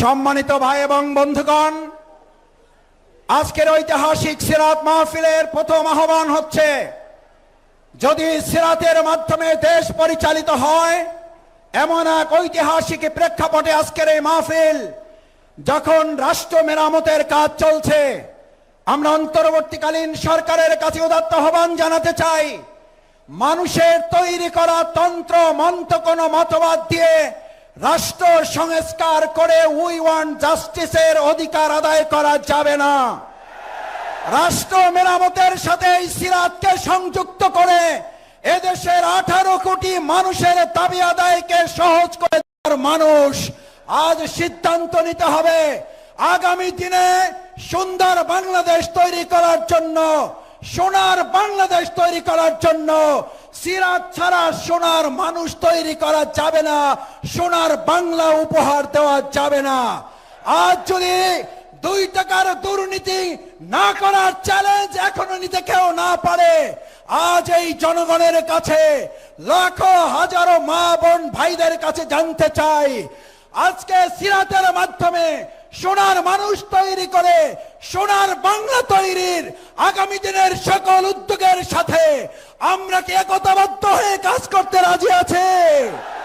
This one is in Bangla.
সম্মানিত ভাই এবং বন্ধুগণ, আজকের ঐতিহাসিক সিরাত মাহফিলের প্রথম আহ্বান হচ্ছে, যদি সিরাতের মাধ্যমে দেশ পরিচালিত হয়, এমন এক ঐতিহাসিক প্রেক্ষাপটে আজকের এই মাহফিল, যখন রাষ্ট্র মেরামতের কাজ চলছে, আমরা অন্তর্বর্তীকালীন সরকারের কাছে উদাত্ত আহ্বান জানাতে চাই, মানুষের তৈরি করা তন্ত্র, মন্ত্র কোনো মতবাদ দিয়ে রাষ্ট্র সংস্কার করে উই ওয়ান জাস্টিসের অধিকার আদায় করা যাবে না। রাষ্ট্র মেরামতের সাথে এই সিরাতকে সংযুক্ত করে এদেশের আঠারো কোটি মানুষের দাবি আদায়কে সহজ করে দেওয়ার মানুষ আজ সিদ্ধান্ত নিতে হবে। আগামী দিনে সুন্দর বাংলাদেশ তৈরি করার জন্য, সোনার বাংলাদেশ তৈরি করার জন্য সিরাত ছাড়া সোনার মানুষ তৈরি করা যাবে না, সোনার বাংলা উপহার দেওয়া যাবে না। আজ যদি দুই টাকার দুর্নীতি না করার চ্যালেঞ্জ এখনও নিতে কেউ না পারে, আজ এই জনগণের কাছে, লাখো হাজারো মা বোন ভাইদের কাছে জানতে চাই, আজকে সিরাতের মাধ্যমে সোনার মানুষ তৈরি করে, সোনার বাংলা তৈরির আগামী দিনের সকল উদ্যোগের সাথে আমরা কি একতাবদ্ধ হয়ে কাজ করতে রাজি আছে?